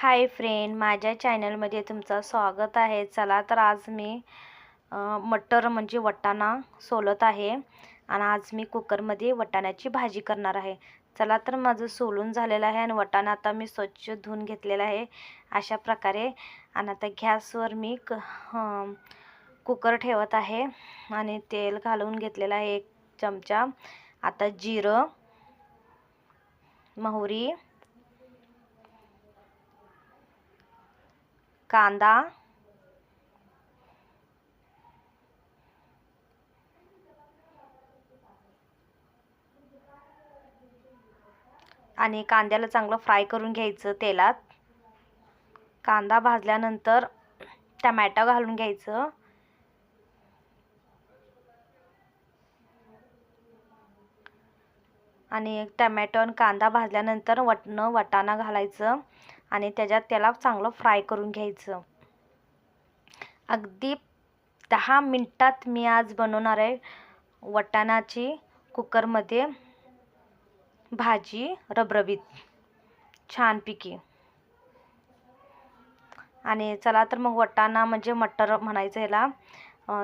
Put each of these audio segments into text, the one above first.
Hi friend माझ्या चॅनलमध्ये तुमचं स्वागत आहे. चला तर आज मी मटर म्हणजे वटाणा सोलत आहे आणि आज मी कुकरमध्ये वटाण्याची भाजी करणार आहे. चला तर माझं सोलून झालेलं आहे आणि वटाणा आता मी स्वच्छ धुवून घेतलेला आहे अशा प्रकारे. आणि आता गॅसवर मी क कुकर ठेवत आहे आणि तेल घालून घेतलेलं आहे एक चमचा. आता जिरं मोहरी कांदा. आणि कांद्याला चांगलं फ्राय करून घ्यायचं तेलात. कांदा भाजल्यानंतर टमॅटो घालून घ्यायचं. आणि टमॅटो आणि कांदा भाजल्यानंतर वटणं वटाणा घालायचं. आणि त्याच्यात त्याला चांगलं फ्राय करून घ्यायचं. अगदी दहा मिनटात मी आज बनवणार आहे वटाणाची कुकरमध्ये भाजी रबरबीत. छानपैकी आणि चला तर मग वटाणा म्हणजे मटर म्हणायचं ह्याला.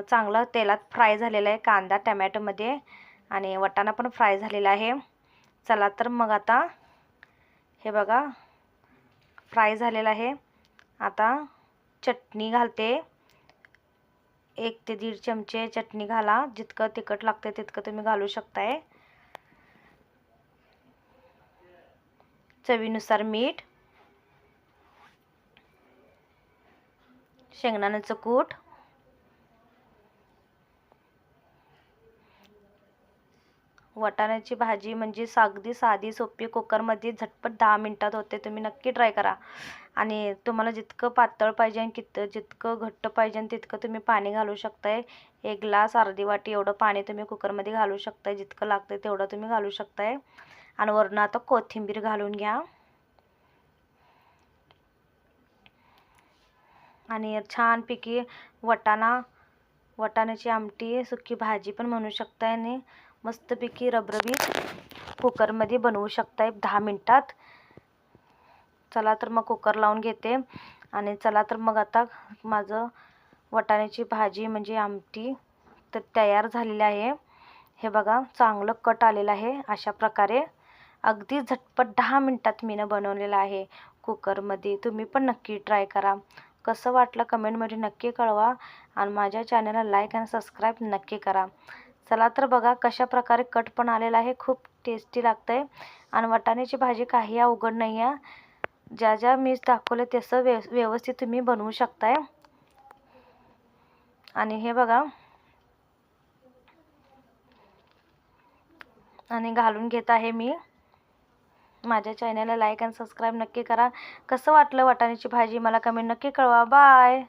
चांगलं तेलात फ्राय झालेलं आहे कांदा टमॅटोमध्ये. आणि वटाणा पण फ्राय झालेला आहे. चला तर मग आता हे बघा. फ्राय झालेला आहे. आता चटणी घालते. एक ते दीड चमचे चटणी घाला. जितकं तिखट लागते तितकं तुम्ही घालू शकताय. चवीनुसार मीठ. शेंगदाण्याचं कूट. वाटाण्याची भाजी म्हणजे अगदी साधी सोपी कुकरमध्ये झटपट दहा मिनटात होते. तुम्ही नक्की ट्राय करा. आणि तुम्हाला जितकं पातळ पाहिजे आणि कित जितकं घट्ट पाहिजे तितकं तुम्ही पाणी घालू शकताय. एक ग्लास अर्धी वाटी एवढं पाणी तुम्ही कुकरमध्ये घालू शकताय. जितकं लागतं तेवढं तुम्ही घालू शकताय. आणि वरून आता कोथिंबीर घालून घ्या. आणि छानपैकी वटाणा वटाण्याची आमटी सुकी भाजी पण म्हणू शकताय आणि मस्तपैकी रबरबीत कुकरमध्ये बनवू शकताय. दहा मिनटात. चला तर मग कुकर लावून घेते. आणि चला तर मग आता माझं वटाण्याची भाजी म्हणजे आमटी तर तयार झालेली आहे. हे बघा चांगलं कट आलेलं आहे अशा प्रकारे. अगदी झटपट दहा मिनटात मीनं बनवलेलं आहे कुकरमध्ये. तुम्ही पण नक्की ट्राय करा. कसं वाटलं कमेंटमध्ये नक्की कळवा. आणि माझ्या चॅनलला लाईक आणि सबस्क्राईब नक्की करा. चला तर बघा कशा प्रकारे कट पण आलेला आहे. खूप टेस्टी लागतं आहे आणि वाटाण्याची भाजी काही अवघड नाही आहे ज्या ज्या मीच दाखवलं तसं व्यव व्यवस्थित तुम्ही बनवू शकताय. आणि हे बघा. आणि घालून घेत आहे मी. माझ्या चॅनलला लाईक अँड सबस्क्राईब नक्की करा. कसं वाटलं वाटाण्याची भाजी? मला कमेंट नक्की कळवा. बाय